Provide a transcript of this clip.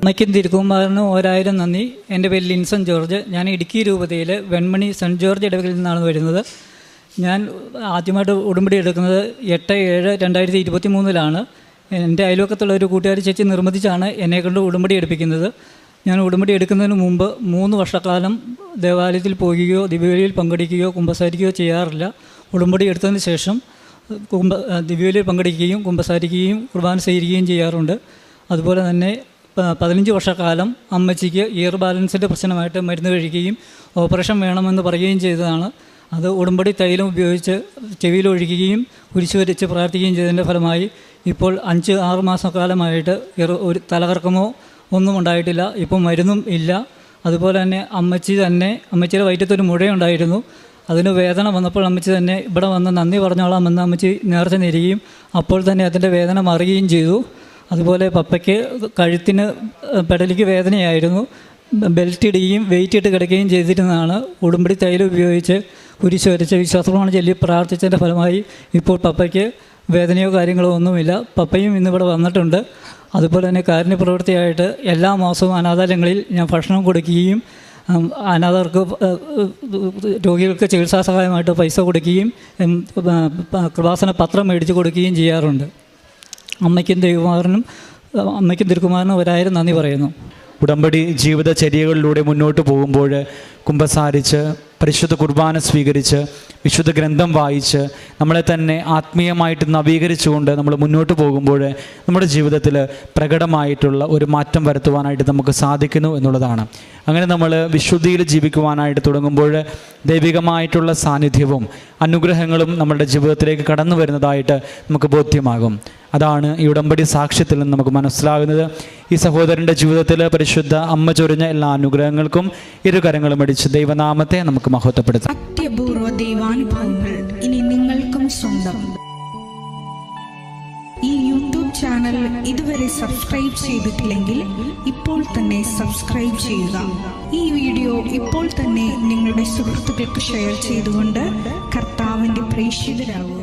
അമ്മയ്ക്കും തിരുക്കുമാറിനും ഒരായിരം നന്ദി. എന്റെ പേര് ലിൻസൺ ജോർജ്. ഞാൻ ഇടുക്കി രൂപതയിൽ വെൺമണി സെന്റ് ജോർജ് ഇടവകയിൽ നിന്നാണ് വരുന്നത്. ഞാൻ ആദ്യമായിട്ട് ഉടമ്പടി എടുക്കുന്നത് എട്ട് ഏഴ് രണ്ടായിരത്തി ഇരുപത്തി മൂന്നിലാണ് എന്റെ അയൽവക്കത്തുള്ള ഒരു കൂട്ടുകാരി ചേച്ചി നിർമ്മിച്ചാണ് എന്നെ കൊണ്ട് ഉടമ്പടി എടുപ്പിക്കുന്നത്. ഞാൻ ഉടമ്പടി എടുക്കുന്നതിന് മുമ്പ് മൂന്ന് വർഷക്കാലം ദേവാലയത്തിൽ പോകുകയോ ദിവ്യവലിയിൽ പങ്കെടുക്കുകയോ കുമ്പസാരിക്കുകയോ ചെയ്യാറില്ല. ഉടമ്പടി എടുത്തതിന് ശേഷം കുംഭ ദിവ്യവലിയിൽ പങ്കെടുക്കുകയും കുമ്പസാരിക്കുകയും കുർബാന സ്വീകരിക്കുകയും ചെയ്യാറുണ്ട്. അതുപോലെ തന്നെ പതിനഞ്ച് വർഷക്കാലം അമ്മച്ചിക്ക് ഇയർ ബാലൻസിന്റെ പ്രശ്നമായിട്ട് മരുന്ന് കഴിക്കുകയും ഓപ്പറേഷൻ വേണമെന്ന് പറയുകയും ചെയ്തതാണ്. അത് ഉടമ്പടി തൈലം ഉപയോഗിച്ച് ചെവിയിൽ ഒഴിക്കുകയും കുരിശു വരച്ച് പ്രാർത്ഥിക്കുകയും ചെയ്തതിന്റെ ഫലമായി ഇപ്പോൾ അഞ്ച് ആറ് മാസക്കാലമായിട്ട് ഒരു തലകർക്കമോ ഒന്നും ഉണ്ടായിട്ടില്ല. ഇപ്പം മരുന്നും ഇല്ല. അതുപോലെ തന്നെ അമ്മച്ചി തന്നെ അമ്മച്ചിയുടെ വയറ്റത്തൊരു മുഴയുണ്ടായിരുന്നു അതിന് വേദന വന്നപ്പോൾ അമ്മച്ചി തന്നെ ഇവിടെ വന്ന് നന്ദി പറഞ്ഞോളാമെന്ന് അമ്മച്ചി നേർച്ച നേരുകയും അപ്പോൾ തന്നെ അതിന്റെ വേദന മാറുകയും ചെയ്തു. അതുപോലെ പപ്പയ്ക്ക് കഴുത്തിന് പെടലിക്ക് വേദനയായിരുന്നു. ബെൽറ്റ് ഇടുകയും വെയിറ്റ് ഇട്ട് കിടക്കുകയും ചെയ്തിരുന്നതാണ്. ഉടുമ്പടി തൈലം ഉപയോഗിച്ച് കുരിശ് വരച്ച് വിശ്വാസപ്രമാണം ചൊല്ലി പ്രാർത്ഥിച്ചതിന്റെ ഫലമായി ഇപ്പോൾ പപ്പയ്ക്ക് വേദനയോ കാര്യങ്ങളോ ഒന്നുമില്ല. പപ്പയും ഇന്നിവിടെ വന്നിട്ടുണ്ട്. അതുപോലെ തന്നെ കാരുണ്യ പ്രവൃത്തിയായിട്ട് എല്ലാ മാസവും അനാഥാലയങ്ങളിൽ ഞാൻ ഭക്ഷണം കൊടുക്കുകയും അനാഥർക്ക് രോഗികൾക്ക് ചികിത്സാ സഹായമായിട്ട് പൈസ കൊടുക്കുകയും കൃപാസന പത്രം മേടിച്ച് കൊടുക്കുകയും ചെയ്യാറുണ്ട്. അമ്മയ്ക്കും ദൈവകുമാരനും അമ്മയ്ക്കും തിരുക്കുമാറിനും ഒരായിരം നന്ദി പറയുന്നു. ഉടമ്പടി ജീവിതചര്യകളിലൂടെ മുന്നോട്ട് പോകുമ്പോൾ കുമ്പസാരിച്ച് പരിശുദ്ധ കുർബാന സ്വീകരിച്ച് വിശുദ്ധ ഗ്രന്ഥം വായിച്ച് നമ്മളെ തന്നെ ആത്മീയമായിട്ട് നവീകരിച്ചുകൊണ്ട് നമ്മൾ മുന്നോട്ട് പോകുമ്പോൾ നമ്മുടെ ജീവിതത്തിൽ പ്രകടമായിട്ടുള്ള ഒരു മാറ്റം വരുത്തുവാനായിട്ട് നമുക്ക് സാധിക്കുന്നു എന്നുള്ളതാണ്. അങ്ങനെ നമ്മൾ വിശുദ്ധിയിൽ ജീവിക്കുവാനായിട്ട് തുടങ്ങുമ്പോൾ ദൈവികമായിട്ടുള്ള സാന്നിധ്യവും അനുഗ്രഹങ്ങളും നമ്മുടെ ജീവിതത്തിലേക്ക് കടന്നു വരുന്നതായിട്ട് നമുക്ക് ബോധ്യമാകും. അതാണ് ഈ ഉടമ്പടി സാക്ഷ്യത്തിൽ നിന്ന് നമുക്ക് മനസ്സിലാകുന്നത്. ഈ സഹോദരന്റെ ജീവിതത്തിൽ പരിശുദ്ധ അമ്മ ചൊരിഞ്ഞ എല്ലാ അനുഗ്രഹങ്ങൾക്കും ഇരുകരങ്ങളും അടിച്ച് ദൈവനാമത്തെ നമുക്ക് മഹത്വപ്പെടുത്താം. ഇനി നിങ്ങൾക്കും സ്വന്തം. ഈ യൂട്യൂബ് ചാനൽ ഇതുവരെ സബ്സ്ക്രൈബ് ചെയ്തിട്ടില്ലെങ്കിൽ ഇപ്പോൾ തന്നെ സബ്സ്ക്രൈബ് ചെയ്യുക. ഈ വീഡിയോ ഇപ്പോൾ തന്നെ നിങ്ങളുടെ സുഹൃത്തുക്കൾക്ക് ഷെയർ ചെയ്തുകൊണ്ട് കർത്താവിന്റെ പ്രേക്ഷിതരാകുക.